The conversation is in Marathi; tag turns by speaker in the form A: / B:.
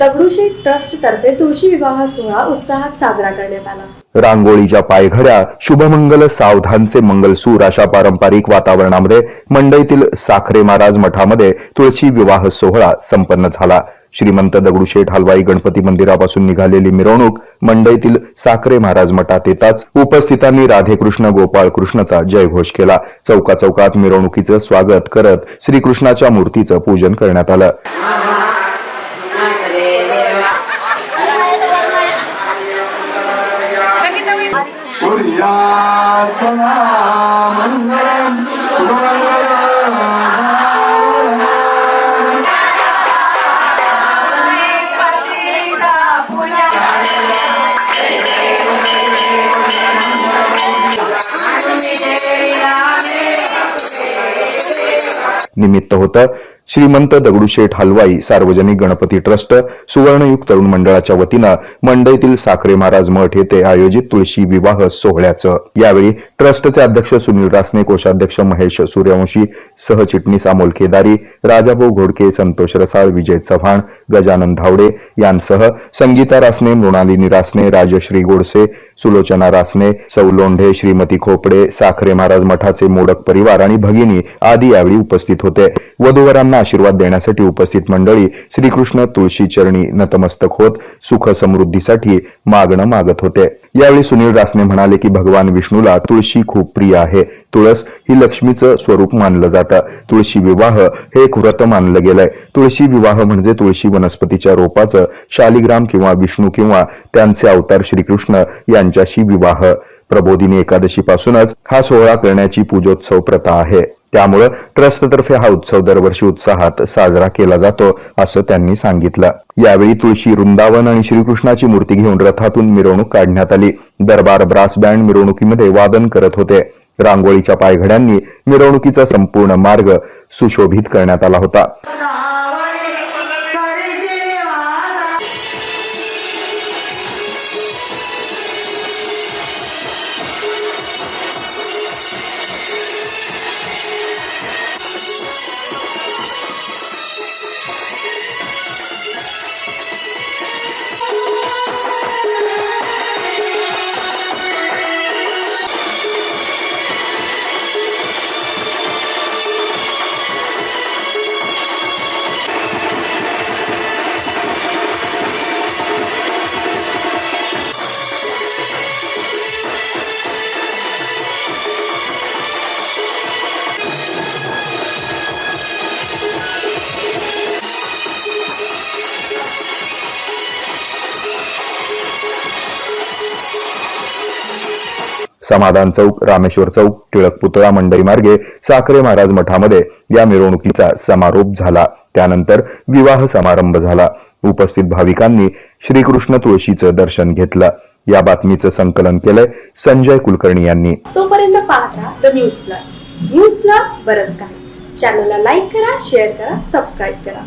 A: दगडूशेठ ट्रस्ट तर्फे तुळशी विवाह सोहळा उत्साहात साजरा करण्यात आला.
B: रांगोळीच्या पायघड्या शुभमंगल सावधानचे मंगलसूर अशा पारंपरिक वातावरणामध्ये मंडईतील साखरे महाराज मठामध्ये तुळशी विवाह सोहळा संपन्न झाला. श्रीमंत दगडूशेठ हलवाई गणपती मंदिरापासून निघालेली मिरवणूक मंडईतील साखरे महाराज मठात येताच उपस्थितांनी राधेकृष्ण गोपाळ कृष्णचा जयघोष केला. चौका चौकात मिरवणुकीचं स्वागत करत श्रीकृष्णाच्या मूर्तीचं पूजन करण्यात आलं.
C: कुर्यासना मङ्गलम्
B: निमित्त होतं श्रीमंत दगडूशेठ हलवाई सार्वजनिक गणपती ट्रस्ट सुवर्णयुग तरुण मंडळाच्या वतीनं मंडईतील साखरे महाराज मठ येथे आयोजित तुळशी विवाह सोहळ्याचं. यावेळी ट्रस्टचे अध्यक्ष सुनील रासने कोषाध्यक्ष महेश सूर्यवंशी सहचिटणीस अमोल केदारी राजाभाऊ घोडके संतोष रसाळ विजय चव्हाण गजानन धावडे यांसह संगीता रासने मृणालिनी रासने राजश्री गोडसे सुलोचना रासने सौ लोंढे श्रीमती खोपडे साखरे महाराज मठाचे मोडक परिवार आणि भगिनी आदी यावेळी उपस्थित होते. वधूवरांना आशीर्वाद देण्यासाठी उपस्थित मंडळी श्रीकृष्ण तुळशी चरणी नतमस्तक होत सुख समृद्धीसाठी मागणं मागत होते. यावेळी सुनील रासने म्हणाले की भगवान विष्णूला तुळशी खूप प्रिय आहे. तुळस ही लक्ष्मीचं स्वरूप मानलं जातं. तुळशी विवाह हे एक व्रत मानलं गेलंय. तुळशी विवाह म्हणजे तुळशी वनस्पतीच्या रोपाचं शालिग्राम किंवा विष्णू किंवा त्यांचे अवतार श्रीकृष्ण यांच्याशी विवाह. प्रबोधिनी एकादशीपासूनच हा सोहळा करण्याची पूजोत्सव प्रथा आहे. त्यामुळं ट्रस्टतर्फे हा उत्सव दरवर्षी उत्साहात साजरा केला जातो असं त्यांनी सांगितलं. यावेळी तुळशी वृंदावन आणि श्रीकृष्णाची मूर्ती घेऊन रथातून मिरवणूक काढण्यात आली. दरबार ब्रास बँड मिरवणुकीमध्ये वादन करत होते. रांगोळीच्या पायघड्यांनी मिरवणुकीचा संपूर्ण मार्ग सुशोभित करण्यात आला होता. समाधान चौक रामेश्वर चौक टिळक पुतळा मंडई मार्गे साखरे महाराज मठामध्ये या मिरवणुकीचा समारोप झाला. त्यानंतर विवाह समारंभ झाला. उपस्थित भाविकांनी श्रीकृष्ण तुळशीचं दर्शन घेतलं. या बातमीचं संकलन केलंय संजय कुलकर्णी यांनी.
A: तोपर्यंत पाहत the news plus news plus बरंच काही. चॅनलला लाईक करा शेअर करा सबस्क्राईब करा.